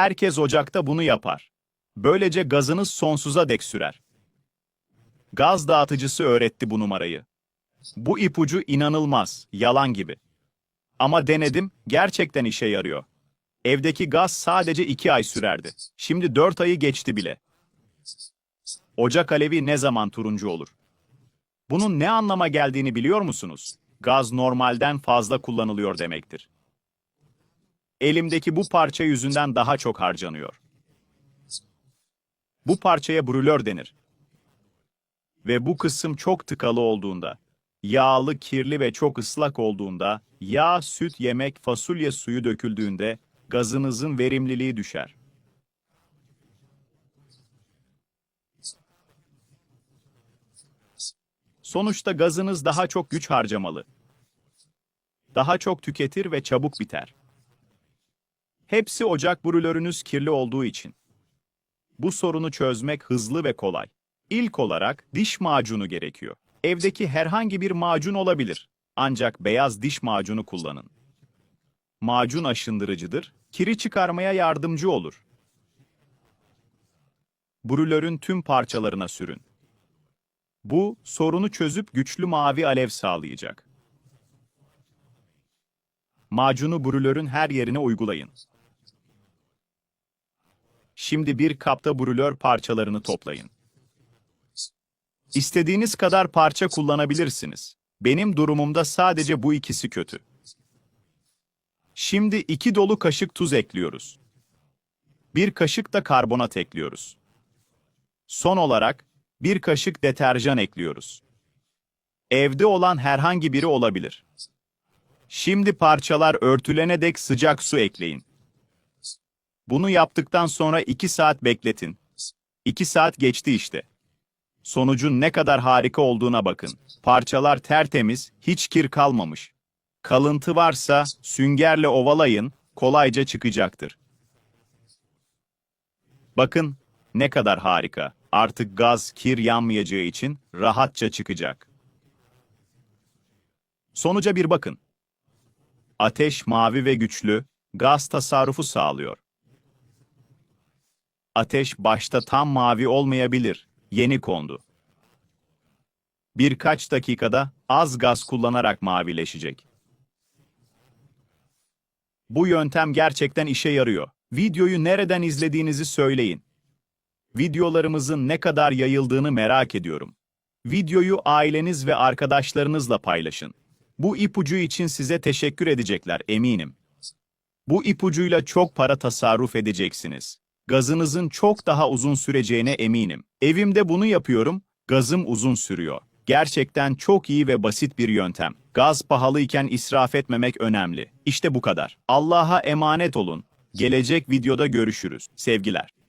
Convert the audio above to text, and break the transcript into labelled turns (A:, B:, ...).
A: Herkes ocakta bunu yapar. Böylece gazınız sonsuza dek sürer. Gaz dağıtıcısı öğretti bu numarayı. Bu ipucu inanılmaz, yalan gibi. Ama denedim, gerçekten işe yarıyor. Evdeki gaz sadece iki ay sürerdi. Şimdi dört ayı geçti bile. Ocak alevi ne zaman turuncu olur? Bunun ne anlama geldiğini biliyor musunuz? Gaz normalden fazla kullanılıyor demektir. Elimdeki bu parça yüzünden daha çok harcanıyor. Bu parçaya brülör denir. Ve bu kısım çok tıkalı olduğunda, yağlı, kirli ve çok ıslak olduğunda, yağ, süt, yemek, fasulye suyu döküldüğünde gazınızın verimliliği düşer. Sonuçta gazınız daha çok güç harcamalı. Daha çok tüketir ve çabuk biter. Hepsi ocak brülörünüz kirli olduğu için. Bu sorunu çözmek hızlı ve kolay. İlk olarak diş macunu gerekiyor. Evdeki herhangi bir macun olabilir. Ancak beyaz diş macunu kullanın. Macun aşındırıcıdır, kiri çıkarmaya yardımcı olur. Brülörün tüm parçalarına sürün. Bu, sorunu çözüp güçlü mavi alev sağlayacak. Macunu brülörün her yerine uygulayın. Şimdi bir kapta brülör parçalarını toplayın. İstediğiniz kadar parça kullanabilirsiniz. Benim durumumda sadece bu ikisi kötü. Şimdi iki dolu kaşık tuz ekliyoruz. Bir kaşık da karbonat ekliyoruz. Son olarak bir kaşık deterjan ekliyoruz. Evde olan herhangi biri olabilir. Şimdi parçalar örtülene dek sıcak su ekleyin. Bunu yaptıktan sonra 2 saat bekletin. 2 saat geçti işte. Sonucun ne kadar harika olduğuna bakın. Parçalar tertemiz, hiç kir kalmamış. Kalıntı varsa süngerle ovalayın, kolayca çıkacaktır. Bakın ne kadar harika. Artık gaz kir yanmayacağı için rahatça çıkacak. Sonuca bir bakın. Ateş mavi ve güçlü, gaz tasarrufu sağlıyor. Ateş başta tam mavi olmayabilir, yeni kondu. Birkaç dakikada az gaz kullanarak mavileşecek. Bu yöntem gerçekten işe yarıyor. Videoyu nereden izlediğinizi söyleyin. Videolarımızın ne kadar yayıldığını merak ediyorum. Videoyu aileniz ve arkadaşlarınızla paylaşın. Bu ipucu için size teşekkür edecekler eminim. Bu ipucuyla çok para tasarruf edeceksiniz. Gazınızın çok daha uzun süreceğine eminim. Evimde bunu yapıyorum, gazım uzun sürüyor. Gerçekten çok iyi ve basit bir yöntem. Gaz pahalıyken israf etmemek önemli. İşte bu kadar. Allah'a emanet olun. Gelecek videoda görüşürüz. Sevgiler.